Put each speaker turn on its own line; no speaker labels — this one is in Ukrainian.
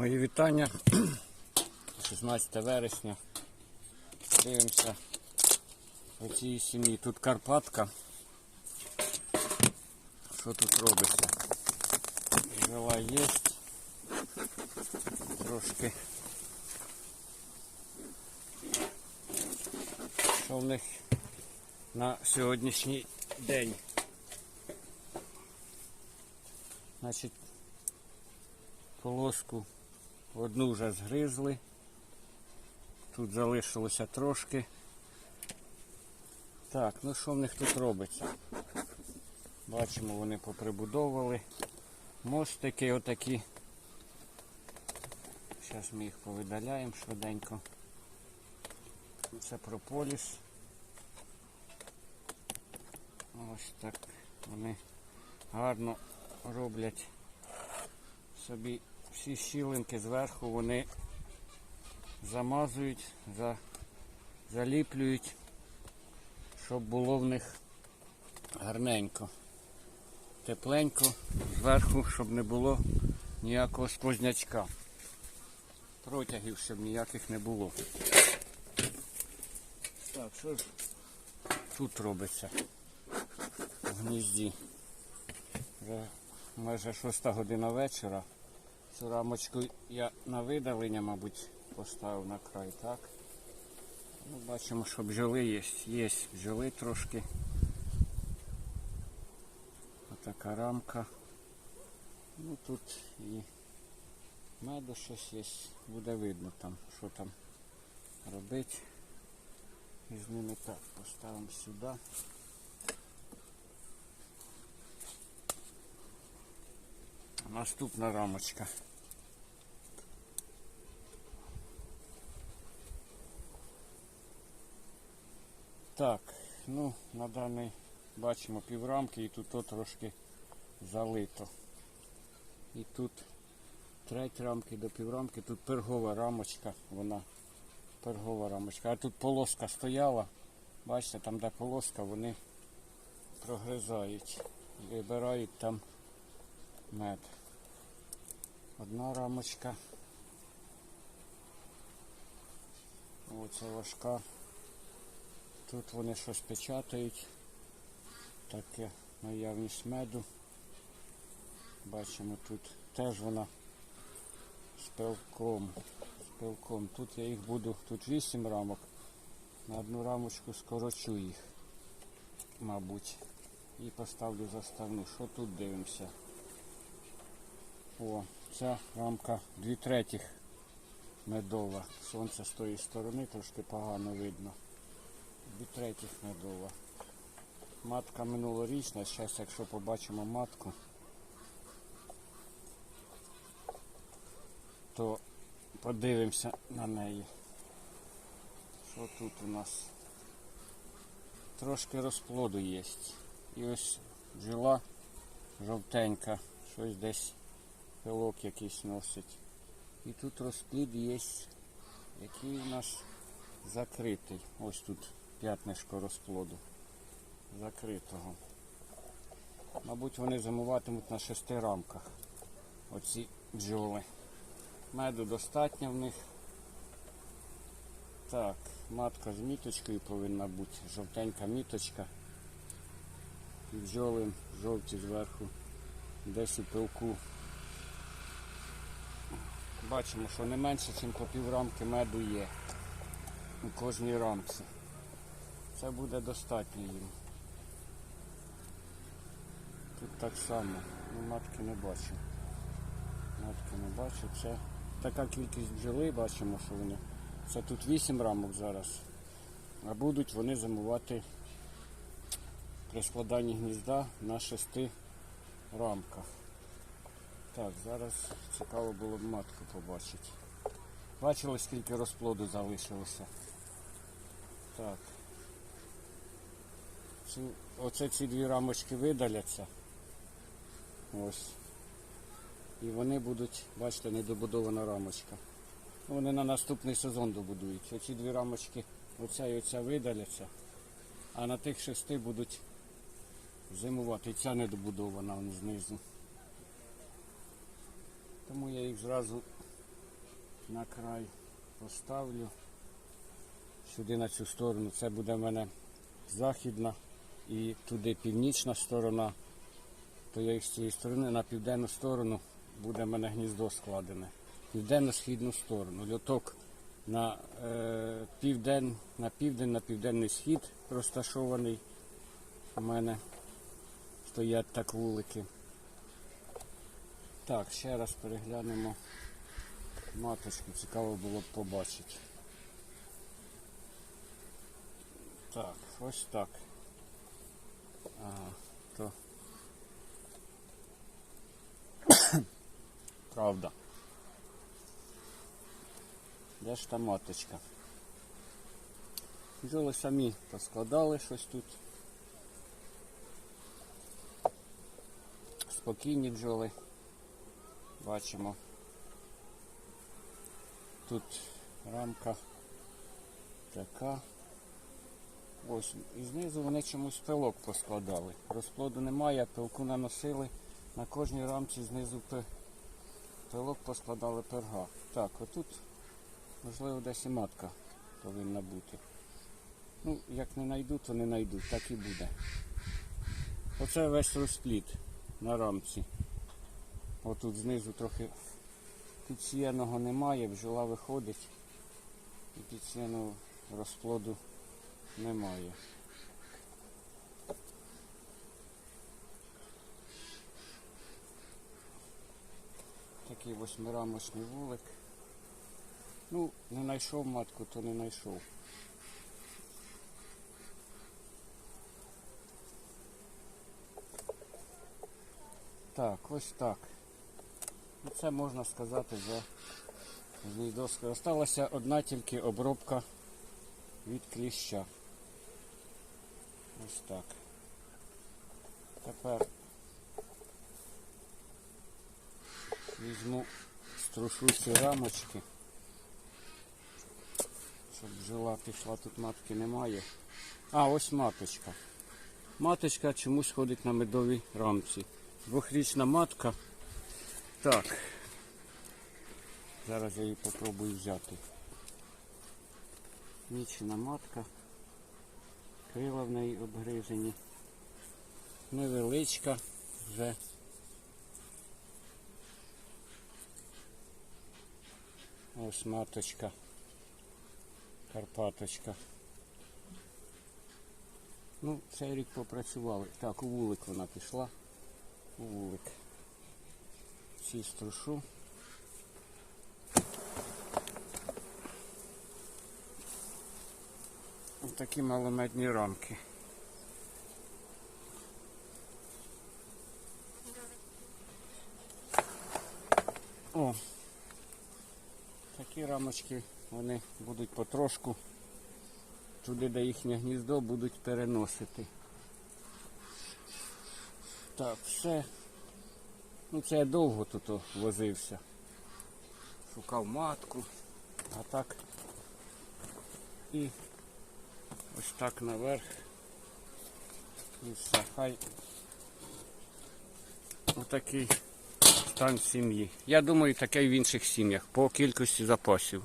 Мої вітання. 16 вересня. Дивимося у цій сім'ї. Тут Карпатка. Що тут робиться? Жила є. Трошки. Що в них на сьогоднішній день? Значить, полоску одну вже згризли. Тут залишилося трошки. Так, ну що в них тут робиться? Бачимо, вони поприбудовували. Мостики отакі. Зараз ми їх повидаляємо швиденько. Це прополіс. Ось так вони гарно роблять собі всі щілинки зверху вони замазують, за, заліплюють, щоб було в них гарненько, тепленько, зверху, щоб не було ніякого сквознячка. Протягів, щоб ніяких не було. Так, що ж тут робиться в гнізді? Вже майже шоста година вечора. Цю рамочку я на видалення, мабуть, поставив на край, так? Ну, бачимо, що бджоли є. Є бджоли трошки. Отака рамка. Ну тут і меду щось є. Буде видно там, що там робити. І з ними так поставимо сюди. Наступна рамочка. Так, ну на даний бачимо піврамки і тут то трошки залито. І тут треть рамки до піврамки, тут пергова рамочка, вона пергова рамочка. А тут полоска стояла. Бачите, там де полоска, вони прогризають. Вибирають там мед. Одна рамочка. Оце важка. Тут вони щось печатають. Таке наявність меду. Бачимо тут теж вона з пилком. З пилком. Тут я їх буду, тут 8 рамок. На одну рамочку скорочу їх, мабуть. І поставлю заставну. Що тут дивимося? О, ця рамка 2 третіх медова. Сонце з тої сторони трошки погано видно. 2 третіх медова. Матка минулорічна, зараз якщо побачимо матку, то подивимося на неї. Що тут у нас? Трошки розплоду є. І ось бджола жовтенька, щось десь пилок якийсь носить. І тут розплід є, який у нас закритий. Ось тут п'ятнишко розплоду. Закритого. Мабуть, вони зимуватимуть на шести рамках. Оці бджоли. Меду достатньо в них. Так, матка з міточкою повинна бути. Жовтенька міточка. І бджоли жовті зверху. Десь у пилку Бачимо, що не менше, ніж по пів рамки меду є у кожній рамці. Це буде достатньо їм. Тут так само, ну матки не бачу. Матки не бачу. Це така кількість бджоли, бачимо, що вони. Це тут 8 рамок зараз. А будуть вони зимувати при складанні гнізда на 6 рамках. Так, зараз цікаво було б матку побачити. Бачили, скільки розплоду залишилося. Так. Цю, оце ці дві рамочки видаляться. Ось. І вони будуть, бачите, недобудована рамочка. Вони на наступний сезон добудують. Оці дві рамочки, оця і оця видаляться, а на тих шести будуть зимувати. І ця недобудована вон знизу. Тому я їх зразу на край поставлю. Сюди на цю сторону. Це буде в мене західна і туди північна сторона. То я їх з цієї сторони на південну сторону буде в мене гніздо складене. Південно-східну сторону. Льоток на, е, південь, на південь, на південний схід розташований. У мене стоять так вулики. Так, ще раз переглянемо маточку. Цікаво було б побачити. Так, ось так. Ага, то. Правда. Де ж та маточка? Бджоли самі поскладали щось тут. Спокійні бджоли. Бачимо. Тут рамка така. Ось, і знизу вони чомусь пилок поскладали. Розплоду немає, пилку наносили. На кожній рамці знизу пилок поскладали перга. Так, отут, можливо, десь і матка повинна бути. Ну, як не знайду, то не знайду, так і буде. Оце весь розплід на рамці. Отут знизу трохи підсіяного немає, бджола виходить і підсіяного розплоду немає. Такий восьмирамочний вулик. Ну, не знайшов матку, то не знайшов. Так, ось так. Це можна сказати вже гніздо. Осталася одна тільки обробка від кліща. Ось так. Тепер візьму, струшу ці рамочки, щоб бджола пішла, тут матки немає. А, ось маточка. Маточка чомусь ходить на медовій рамці. Двохрічна матка. Так. Зараз я її попробую взяти. Нічна матка. Крила в неї обгрижені. Невеличка вже. Ось маточка. Карпаточка. Ну, цей рік попрацювали. Так, у вулик вона пішла. У вулик. Ці струшу. Такі маломедні рамки. О, такі рамочки вони будуть потрошку туди, де їхнє гніздо, будуть переносити. Так, все. Ну це я довго тут возився. Шукав матку, а так і ось так наверх. І все. Хай отакий стан сім'ї. Я думаю, таке і в інших сім'ях по кількості запасів.